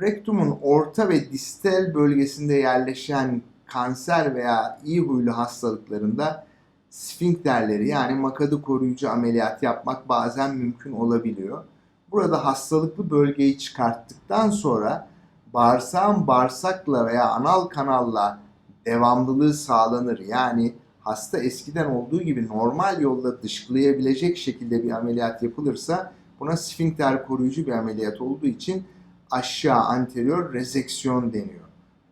rektumun orta ve distal bölgesinde yerleşen kanser veya iyi huylu hastalıklarında sfinkterleri yani makadı koruyucu ameliyat yapmak bazen mümkün olabiliyor. Burada hastalıklı bölgeyi çıkarttıktan sonra bağırsağın bağırsakla veya anal kanalla devamlılığı sağlanır. Yani hasta eskiden olduğu gibi normal yolla dışkılayabilecek şekilde bir ameliyat yapılırsa buna sfinkter koruyucu bir ameliyat olduğu için aşağı anterior rezeksiyon deniyor.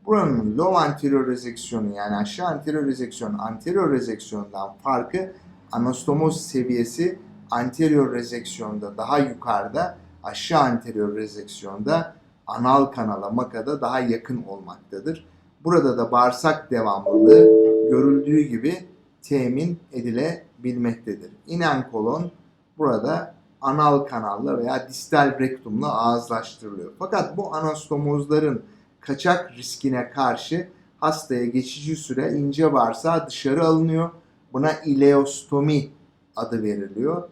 Buranın low anterior rezeksiyonu yani aşağı anterior rezeksiyon anterior rezeksiyondan farkı anastomoz seviyesi anterior rezeksiyonda daha yukarıda aşağı anterior rezeksiyonda anal kanala makada daha yakın olmaktadır. Burada da bağırsak devamlılığı görüldüğü gibi temin edilebilmektedir. İnen kolon burada anal kanalla veya distal rektumla ağızlaştırılıyor. Fakat bu anastomozların kaçak riskine karşı hastaya geçici süre ince bağırsağı dışarı alınıyor. Buna ileostomi adı veriliyor.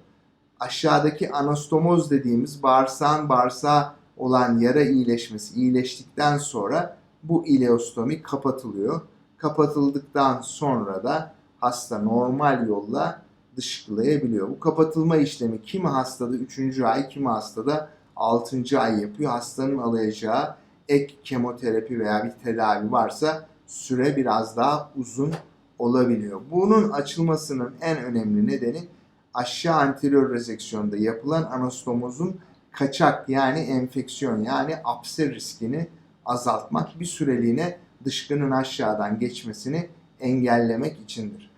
Aşağıdaki anastomoz dediğimiz bağırsağın bağırsağa olan yara iyileşmesi iyileştikten sonra bu ileostomi kapatılıyor. Kapatıldıktan sonra da hasta normal yolla dışkılayabiliyor. Bu kapatılma işlemi kimi hastada 3. ay, kimi hastada 6. ay yapıyor. Hastanın alacağı ek kemoterapi veya bir tedavi varsa süre biraz daha uzun olabiliyor. Bunun açılmasının en önemli nedeni aşağı anterior rezeksiyonda yapılan anastomozun kaçak yani enfeksiyon yani apse riskini azaltmak bir süreliğine dışkının aşağıdan geçmesini engellemek içindir.